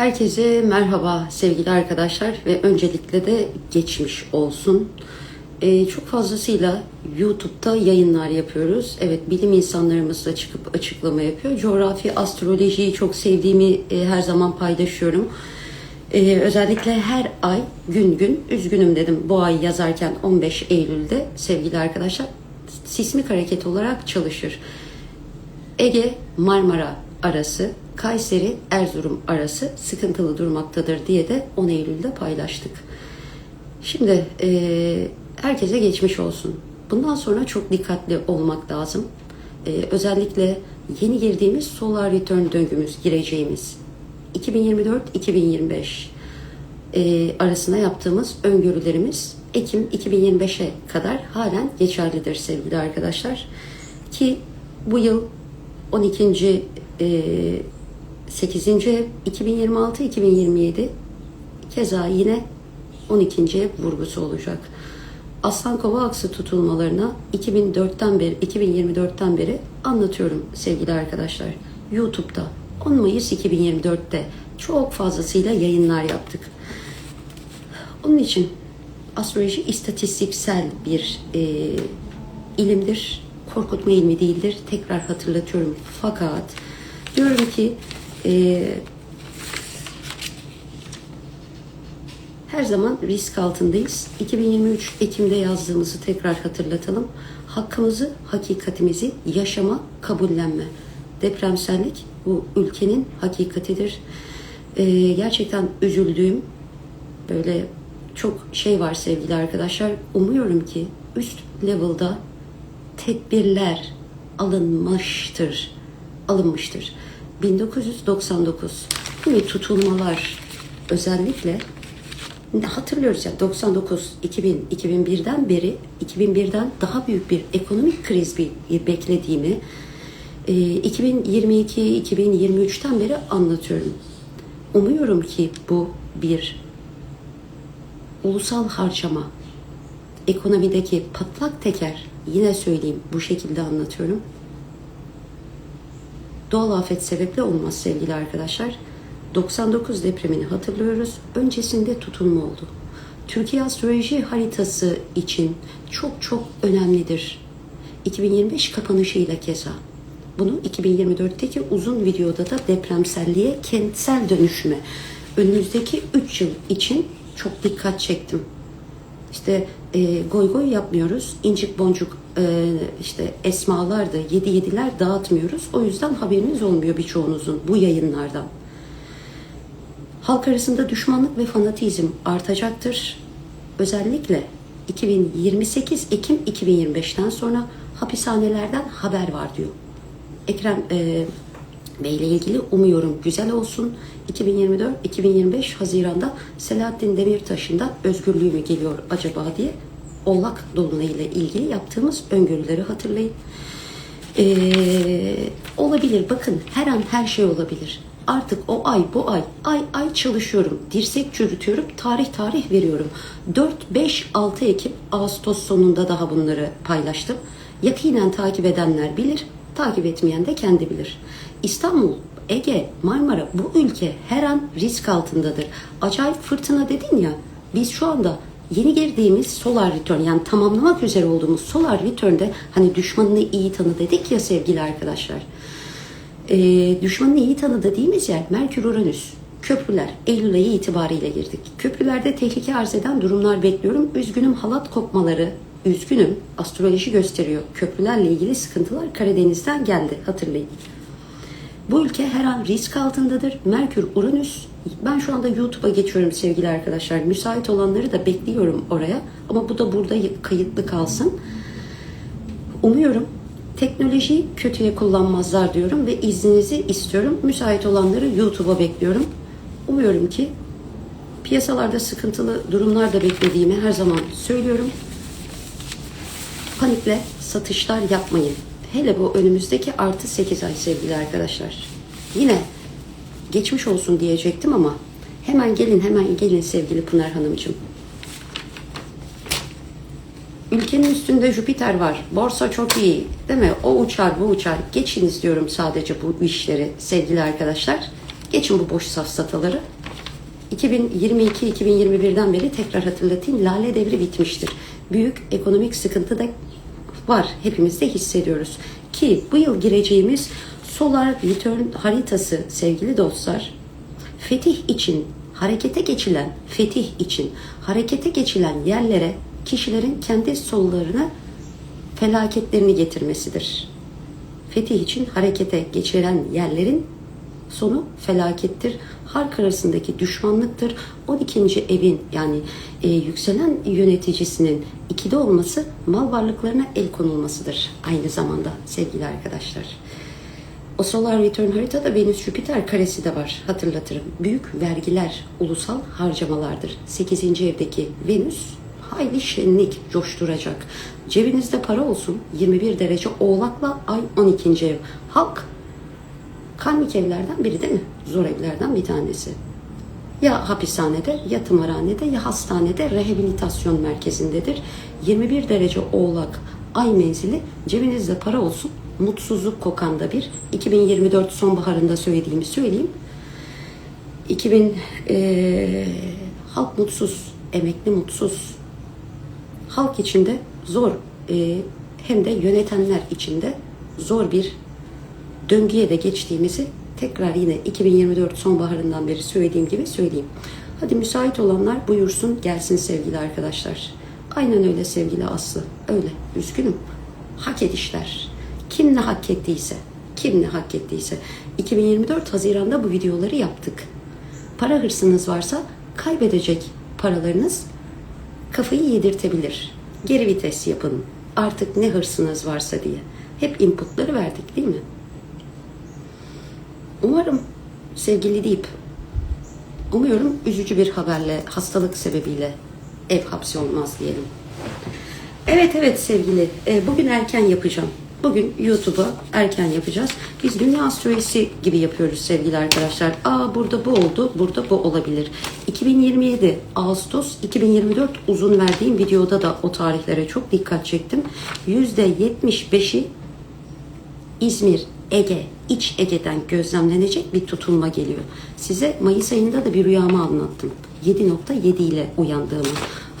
Herkese merhaba sevgili arkadaşlar ve öncelikle de geçmiş olsun. Ee, çok fazlasıyla YouTube'da yayınlar yapıyoruz. Evet bilim insanlarımız da çıkıp açıklama yapıyor. Coğrafi, astrolojiyi çok sevdiğimi e, her zaman paylaşıyorum. Ee, özellikle her ay gün gün üzgünüm dedim bu ay yazarken 15 Eylül'de sevgili arkadaşlar sismik hareket olarak çalışır. Ege Marmara arası, Kayseri Erzurum arası sıkıntılı durmaktadır diye de 10 Eylül'de paylaştık. Şimdi e, herkese geçmiş olsun. Bundan sonra çok dikkatli olmak lazım. E, özellikle yeni girdiğimiz solar return döngümüz gireceğimiz 2024-2025 e, arasında yaptığımız öngörülerimiz Ekim 2025'e kadar halen geçerlidir sevgili arkadaşlar. Ki bu yıl 12. E, 8. ev 2026-2027 keza yine 12. ev vurgusu olacak. Aslan Kova aksı tutulmalarına 2004'ten beri 2024'ten beri anlatıyorum sevgili arkadaşlar. YouTube'da 10 Mayıs 2024'te çok fazlasıyla yayınlar yaptık. Onun için astroloji istatistiksel bir e, ilimdir. Korkutma ilmi değildir. Tekrar hatırlatıyorum. Fakat diyorum ki e, her zaman risk altındayız. 2023 Ekim'de yazdığımızı tekrar hatırlatalım. Hakkımızı, hakikatimizi yaşama, kabullenme. Depremsellik bu ülkenin hakikatidir. E, gerçekten üzüldüğüm böyle çok şey var sevgili arkadaşlar. Umuyorum ki üst level'da tedbirler alınmıştır. Alınmıştır. 1999 yine tutulmalar özellikle hatırlıyoruz ya 99 2000 2001'den beri 2001'den daha büyük bir ekonomik kriz beklediğimi 2022 2023'ten beri anlatıyorum. Umuyorum ki bu bir ulusal harcama, ekonomideki patlak teker yine söyleyeyim bu şekilde anlatıyorum. Doğal afet sebeple olmaz sevgili arkadaşlar. 99 depremini hatırlıyoruz. Öncesinde tutulma oldu. Türkiye astroloji haritası için çok çok önemlidir. 2025 kapanışıyla keza. Bunu 2024'teki uzun videoda da depremselliğe, kentsel dönüşüme önümüzdeki 3 yıl için çok dikkat çektim. İşte e, goy goy yapmıyoruz. İncik boncuk e, işte esmalar da yedi yediler dağıtmıyoruz. O yüzden haberiniz olmuyor birçoğunuzun bu yayınlardan. Halk arasında düşmanlık ve fanatizm artacaktır. Özellikle 2028 Ekim 2025'ten sonra hapishanelerden haber var diyor. Ekrem e, Bey ile ilgili umuyorum güzel olsun. 2024-2025 Haziran'da Selahattin Demirtaş'ın da özgürlüğü mü geliyor acaba diye Oğlak Dolunay ile ilgili yaptığımız öngörüleri hatırlayın. Ee, olabilir bakın her an her şey olabilir. Artık o ay bu ay ay ay çalışıyorum. Dirsek çürütüyorum. Tarih tarih veriyorum. 4, 5, 6 Ekim Ağustos sonunda daha bunları paylaştım. Yakinen takip edenler bilir. Takip etmeyen de kendi bilir. İstanbul, Ege, Marmara bu ülke her an risk altındadır. Acayip fırtına dedin ya biz şu anda yeni girdiğimiz solar return yani tamamlamak üzere olduğumuz solar return'de hani düşmanını iyi tanı dedik ya sevgili arkadaşlar. Ee, düşmanını iyi tanı dediğimiz yer Merkür Uranüs. Köprüler Eylül ayı itibariyle girdik. Köprülerde tehlike arz eden durumlar bekliyorum. Üzgünüm halat kopmaları, üzgünüm astroloji gösteriyor. Köprülerle ilgili sıkıntılar Karadeniz'den geldi hatırlayın. Bu ülke her an risk altındadır. Merkür, Uranüs. Ben şu anda YouTube'a geçiyorum sevgili arkadaşlar. Müsait olanları da bekliyorum oraya. Ama bu da burada kayıtlı kalsın. Umuyorum teknolojiyi kötüye kullanmazlar diyorum ve izninizi istiyorum. Müsait olanları YouTube'a bekliyorum. Umuyorum ki piyasalarda sıkıntılı durumlar da beklediğimi her zaman söylüyorum. Panikle satışlar yapmayın. Hele bu önümüzdeki artı 8 ay sevgili arkadaşlar. Yine geçmiş olsun diyecektim ama hemen gelin hemen gelin sevgili Pınar Hanımcığım. Ülkenin üstünde Jüpiter var. Borsa çok iyi. Değil mi? O uçar bu uçar. Geçiniz diyorum sadece bu işleri sevgili arkadaşlar. Geçin bu boş safsataları. 2022-2021'den beri tekrar hatırlatayım lale devri bitmiştir. Büyük ekonomik sıkıntı da var. Hepimiz de hissediyoruz. Ki bu yıl gireceğimiz Solar Return haritası sevgili dostlar fetih için harekete geçilen fetih için harekete geçilen yerlere kişilerin kendi sollarına felaketlerini getirmesidir. Fetih için harekete geçiren yerlerin sonu felakettir. Halk arasındaki düşmanlıktır. 12. evin yani e, yükselen yöneticisinin ikide olması mal varlıklarına el konulmasıdır. Aynı zamanda sevgili arkadaşlar. O Solar Return haritada Venüs-Jüpiter karesi de var hatırlatırım. Büyük vergiler ulusal harcamalardır. 8. evdeki Venüs hayli şenlik coşturacak. Cebinizde para olsun 21 derece oğlakla ay 12. ev. Halk karmik evlerden biri değil mi? Zor evlerden bir tanesi. Ya hapishanede, ya tımarhanede, ya hastanede, rehabilitasyon merkezindedir. 21 derece oğlak ay menzili cebinizde para olsun mutsuzluk kokanda bir 2024 sonbaharında söylediğimi söyleyeyim. 2000 eee, halk mutsuz, emekli mutsuz. Halk içinde zor eee, hem de yönetenler içinde zor bir döngüye de geçtiğimizi tekrar yine 2024 sonbaharından beri söylediğim gibi söyleyeyim. Hadi müsait olanlar buyursun gelsin sevgili arkadaşlar. Aynen öyle sevgili Aslı. Öyle. Üzgünüm. Hak edişler. Kim ne hak ettiyse. Kim ne hak ettiyse. 2024 Haziran'da bu videoları yaptık. Para hırsınız varsa kaybedecek paralarınız kafayı yedirtebilir. Geri vites yapın. Artık ne hırsınız varsa diye. Hep inputları verdik değil mi? Umarım sevgili deyip umuyorum üzücü bir haberle hastalık sebebiyle ev hapsi olmaz diyelim. Evet evet sevgili e, bugün erken yapacağım. Bugün YouTube'a erken yapacağız. Biz dünya astrolojisi gibi yapıyoruz sevgili arkadaşlar. Aa burada bu oldu, burada bu olabilir. 2027 Ağustos 2024 uzun verdiğim videoda da o tarihlere çok dikkat çektim. %75'i İzmir, Ege, İç Ege'den gözlemlenecek bir tutulma geliyor. Size Mayıs ayında da bir rüyamı anlattım. 7.7 ile uyandığımı.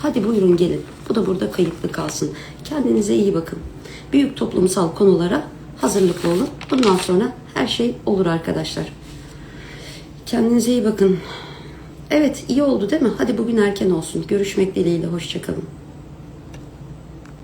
Hadi buyurun gelin. Bu da burada kayıtlı kalsın. Kendinize iyi bakın. Büyük toplumsal konulara hazırlıklı olun. Bundan sonra her şey olur arkadaşlar. Kendinize iyi bakın. Evet iyi oldu değil mi? Hadi bugün erken olsun. Görüşmek dileğiyle. Hoşçakalın.